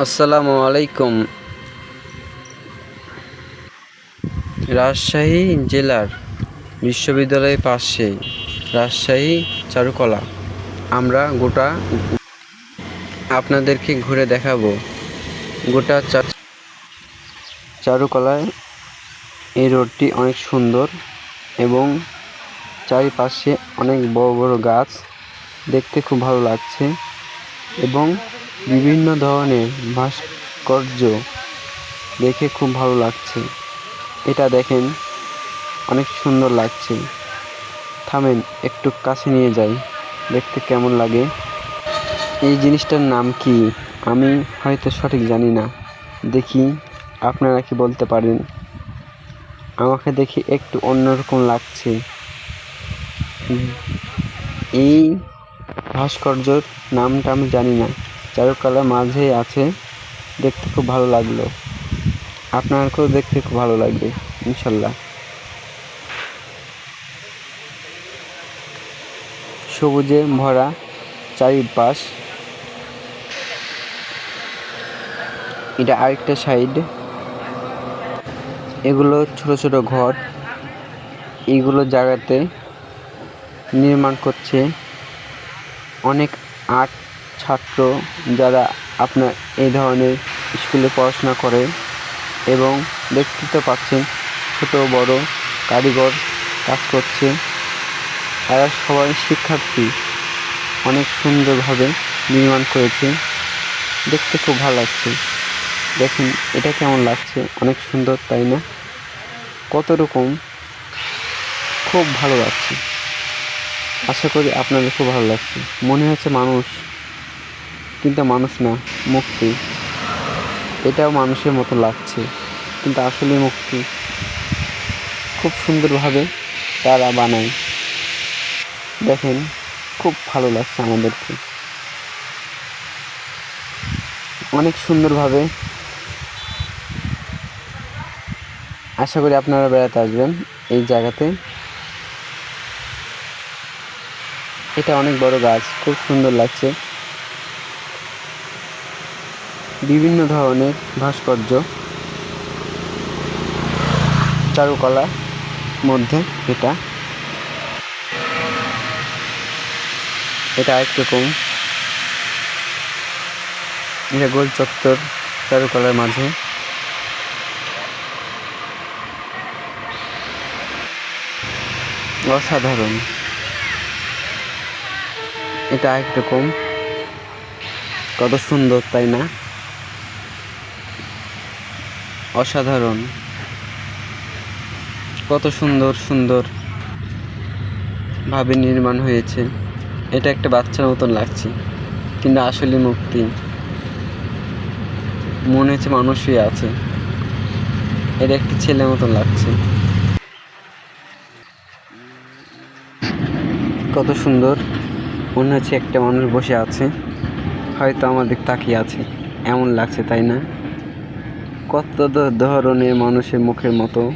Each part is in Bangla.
আসসালামু আলাইকুম। রাজশাহী জেলার বিশ্ববিদ্যালয়ের পাশে রাজশাহী চারুকলা। আমরা গোটা আপনাদেরকে ঘুরে দেখাবো। গোটা চারুকলায় এই রোডটি অনেক সুন্দর এবং চারিপাশে অনেক বড় বড় গাছ দেখতে খুব ভালো লাগছে এবং বিভিন্ন ধরনের ভাস্কর্য দেখে খুব ভালো লাগছে। এটা দেখেন, অনেক সুন্দর লাগছে। থামেন, একটু কাছে নিয়ে যাই, দেখতে কেমন লাগে। এই জিনিসটার নাম কি? আমি হয়তো সঠিক জানি না। দেখি, আপনারা কি বলতে পারেন? আমাকে দেখি একটু অন্যরকম লাগছে। এই ভাস্কর্যর নামটা আমি জানি না। চারুকলা মাঝে আছে। দেখতে খুব ভালো লাগল। আপনাদেরকেও দেখতে খুব ভালো লাগবে, ইনশাল্লাহ। সবুজে ভরা চারিপাশ। এটা আরেকটা সাইড। এগুলো ছোট ছোট ঘর। এইগুলো জায়গাতে নির্মাণ করছে। অনেক আর্ট ছাত্র যারা আপনার এই ধরনের স্কুলে পড়াশোনা করে এবং দেখতে পাচ্ছেন ছোট, বড় কারিগর কাজ করছে। তারা সবাই শিক্ষার্থী। অনেক সুন্দরভাবে নির্মাণ করেছে। দেখতে খুব ভালো লাগছে। দেখুন, এটা কেমন লাগছে? অনেক সুন্দর, তাই না? কত রকম খুব ভালো লাগছে। আশা করি আপনাদের খুব ভালো লাগছে। মনে হচ্ছে মানুষ কিন্তু মানুষ না, মুক্তি। এটাও মানুষের মতো লাগছে, কিন্তু আসলে মুক্তি। খুব সুন্দরভাবে তারা বানায়। দেখেন, খুব ভালো লাগছে আমাদেরকে। অনেক সুন্দরভাবে আশা করি আপনারা বেড়াতে আসবেন এই জায়গাতে। এটা অনেক বড় গাছ, খুব সুন্দর লাগছে। বিভিন্ন ধরনের ভাস্কর্য চারুকলা মধ্যে এটা। এটা আরেক রকম এটা গোল চত্বর চারুকলার মাঝে। অসাধারণ। এটা আরেক রকম কত সুন্দর, তাই না? অসাধারণ। কত সুন্দর সুন্দর ভাবে নির্মাণ হয়েছে। এটা একটা বাচ্চার মতন লাগছে, কিন্তু আসলে মুক্তি। মনে হচ্ছে মানুষই আছে। এটা একটি ছেলের মতন লাগছে। কত সুন্দর। মনে হচ্ছে একটা মানুষ বসে আছে। হয়তো আমাদের তাকিয়ে আছে। এমন লাগছে, তাই না? কত ধরনের মানুষের মুখের মতো?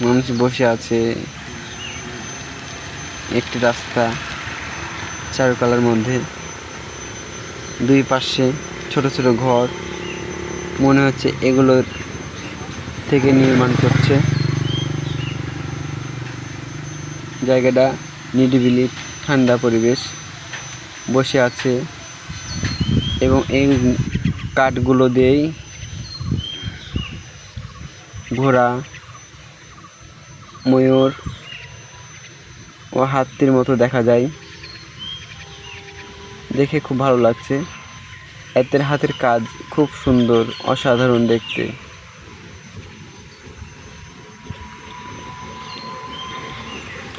মানুষ বসে আছে। একটি রাস্তা চারুকলার মধ্যে। দুই পাশে ছোট ছোট ঘর। মনে হচ্ছে এগুলোর থেকে নির্মাণ করছে। জায়গাটা নিরিবিলি, ঠান্ডা পরিবেশ বসে আছে এবং এই কাঠগুলো দিয়েই ঘোড়া, ময়ূর ও হাতির মতো দেখা যায়। দেখে খুব ভালো লাগছে। এদের হাতের কাজ খুব সুন্দর, অসাধারণ দেখতে।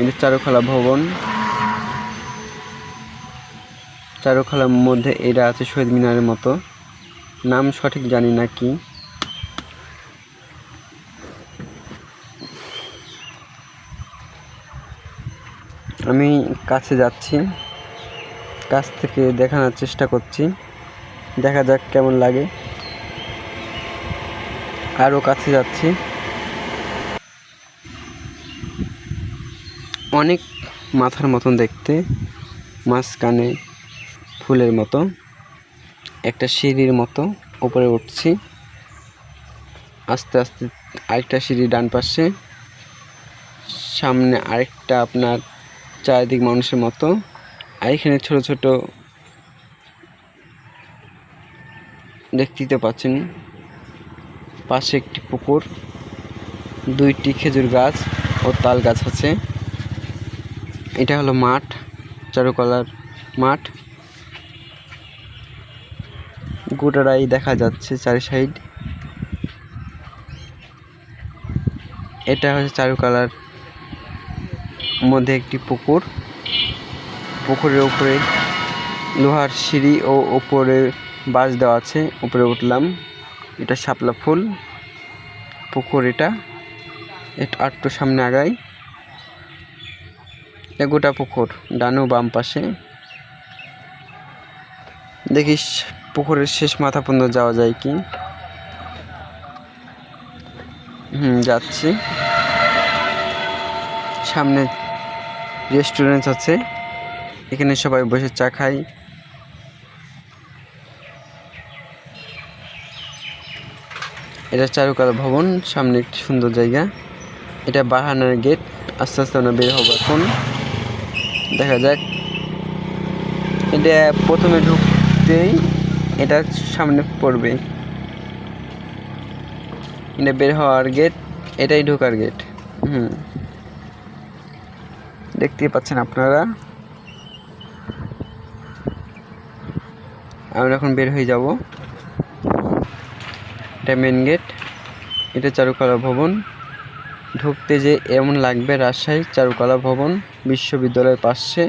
এটা চারুকলা ভবন, চারুকলার মধ্যে এটা আছে শহীদ মিনারের মতো। নাম সঠিক জানি না কি। আমি কাছে যাচ্ছি, কাছ থেকে দেখানোর চেষ্টা করছি। দেখা যাক কেমন লাগে। আরও কাছে যাচ্ছি। অনেক মাথার মতন দেখতে, মাঝখানে ফুলের মতো, একটা সিঁড়ির মতো উপরে উঠছি। আস্তে আস্তে আরেকটা সিঁড়ি ডান পাশে, সামনে আরেকটা আপনার চারিদিক মানুষের মতো, আর এখানে ছোট ছোট দেখতে পাচ্ছেন, পাশে একটি পুকুর, দুইটি খেজুর গাছ ও তাল গাছ আছে। এটা হলো মাঠ, চারুকলার মাঠ। গোটাটাই দেখা যাচ্ছে চারি সাইড। এটা হচ্ছে চারুকলার মধ্যে একটি পুকুর। পুকুরের উপরে লোহার সিঁড়ি ও উপরে বাঁশ দেওয়া আছে, উপরে উঠলাম। এটা শাপলা ফুল। পুকুর এটা। এটা আটটু সামনে আগাই। এটা গোটা পুকুর, ডানু বাম পাশে। দেখিস পুকুরের শেষ মাথা পর্যন্ত যাওয়া যায় কি? হুম, যাচ্ছি। সামনে রেস্টুরেন্ট আছে। এখানে সবাই বসে চা খায়। এটা চারুকলা ভবন, সামনে একটি সুন্দর জায়গা। এটা বাহানের গেট আস্তে আস্তে আমরা বের হব এখন। দেখা যাক। এটা প্রথমে ঢুকতেই এটা সামনে পড়বে। এটা বের হওয়ার গেট এটাই ঢোকার গেট হুম। দেখতেই পাচ্ছেন আপনারা? আমরা এখন বের হয়ে যাব। এটা মেন গেট এটা চারুকলা ভবন। ঢুকতে যে এমন লাগবে রাজশাহী চারুকলা ভবন বিশ্ববিদ্যালয়ের পাশে।